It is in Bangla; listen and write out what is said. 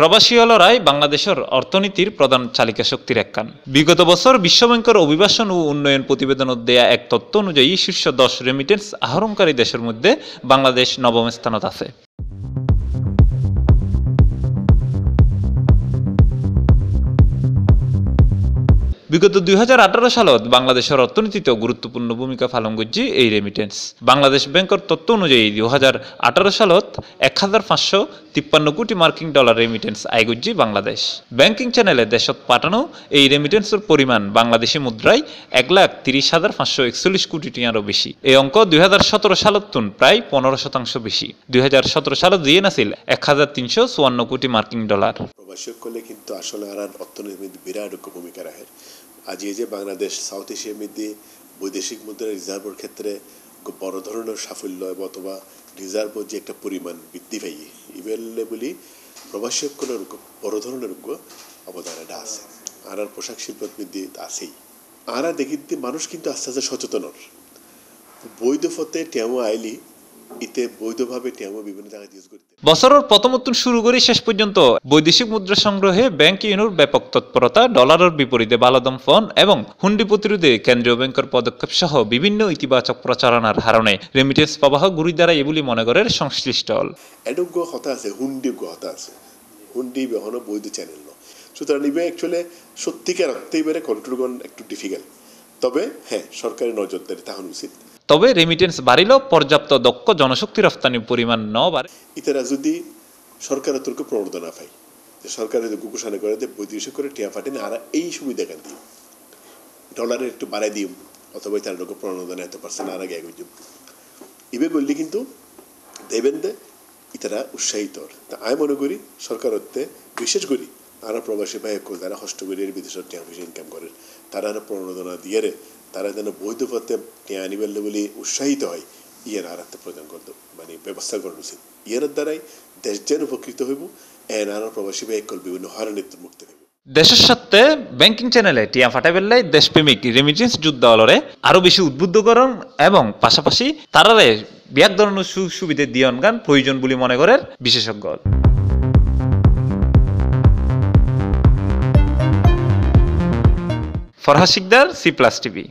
প্রবাসী অলরাই বাংলাদেশের অর্থনীতির প্রধান চালিকা শক্তির একখান বিগত বছর বিশ্বব্যাংকের অভিবাসন ও উন্নয়ন প্রতিবেদন দেয়া এক তত্ত্ব অনুযায়ী শীর্ষ দশ রেমিটেন্স আহরণকারী দেশের মধ্যে বাংলাদেশ নবম স্থানত আছে। বিগত দুই হাজার আঠারো সালত বাংলাদেশের অর্থনীতিতে গুরুত্বপূর্ণ ভূমিকা পালন করছে এই রেমিটেন্স বাংলাদেশ ব্যাংকের তথ্য অনুযায়ী দু হাজার আঠারো সালত এক হাজার পাঁচশো তিপ্পান্ন কোটি মার্কিন ডলার রেমিটেন্স আয় করছে বাংলাদেশ। ব্যাংকিং চ্যানেলে দেশত পাঠানো এই রেমিটেন্সের পরিমাণ বাংলাদেশি মুদ্রায় এক লাখ তিরিশ হাজার পাঁচশো একচল্লিশ কোটি টিয়ারও বেশি। এই অঙ্ক দুই হাজার সালত তুন প্রায় পনেরো শতাংশ বেশি। দুই সালত দিয়ে নাছিল এক হাজার তিনশো চুয়ান্ন কোটি মার্কিন ডলার। প্রবাসী করলে কিন্তু আসলে আর অর্থনীতির মধ্যে বিরাট ভূমিকা রাখে। আজ এই যে বাংলাদেশ সাউথ এশিয়ার মধ্যে বৈদেশিক মুদ্রা রিজার্ভের ক্ষেত্রে বড় ধরনের সাফল্য অথবা রিজার্ভ যে একটা পরিমাণ বৃদ্ধি পাই ইভেলে বলি প্রবাসী সকলের বড় ধরনের অবদান এটা আছে। আর আর পোশাক শিল্প বৃদ্ধি আছেই। আর দেখি মানুষ কিন্তু আস্তে আস্তে সচেতন। বৈধ পথে টেমো আইলি ইতে বৈধভাবে টেমো বিভিন্ন জায়গায় ইউজ করতে বছরের প্রথমোত্তর শুরু করে শেষ পর্যন্ত বৈদেশিক মুদ্রা সংগ্রহে ব্যাংক ইউনোর ব্যাপক তৎপরতা ডলারের বিপরীতে বালাদম ফন এবং হুন্ডি প্রতিরোধে কেন্দ্রীয় ব্যাংকের পদক্ষেপ সহ বিভিন্ন ইতিবাচক প্রচারণার হারণে রেমিটেন্স প্রবাহ গুড়ি দ্বারা বলে মনে করে সংশ্লিষ্ট হল এডোগ্য হতা আছে হুন্ডিগ্য হতা আছে। হুন্ডি এখনও বৈধ চ্যানেল সুতরাং ইবে অ্যাকচুয়ালি সত্যিকার অর্থে এবারে কন্ট্রোল একটু ডিফিকাল্ট তবে হ্যাঁ সরকারি নজরদারি তাহলে উচিত। তবে রেমিটেন্স বাড়িলেও পর্যাপ্ত দক্ষ জনশক্তি রফতানির পরিমাণ ন বাড়ে। ইতারা যদি সরকারের তরফে প্রণোদনা পায়, যে সরকার যদি ঘোষণা করে, যে বৈদেশিক করে টিয়া ফাটেন আর এই সুবিধা কেন দিই ডলারের একটু বাড়াই দিই অথবা তার লোক প্রণোদনা এত পার্সেন্ট আর আগে আগে ইবে করলে কিন্তু দেবেন দে ইতারা উৎসাহিত। তা আমি মনে করি সরকার হতে বিশেষ করি আর প্রবাসী ভাই যারা হস্ত করি বিদেশের টিয়া ইনকাম করে, তারা প্রণোদনা দিয়ে তারা যেন বৈধ পথে টিয়া আনিবেল বলে উৎসাহিত হয় ইয়ের আর একটা প্রদান করতে মানে ব্যবস্থা করা উচিত ইয়ের দ্বারাই দেশ যেন উপকৃত হইব এন আর প্রবাসী ভাই বিভিন্ন হরণিত মুক্ত হইব দেশের সাথে ব্যাংকিং চ্যানেলে টিয়া ফাটাবেল্লাই দেশপ্রেমিক রেমিটেন্স যুদ্ধ অলরে আরও বেশি উদ্বুদ্ধকরণ এবং পাশাপাশি তারারে বিয়াক ধরনের সুবিধা দিয়ন গান প্রয়োজন বলে মনে করেন বিশেষজ্ঞ Farha Sikdar C plus TV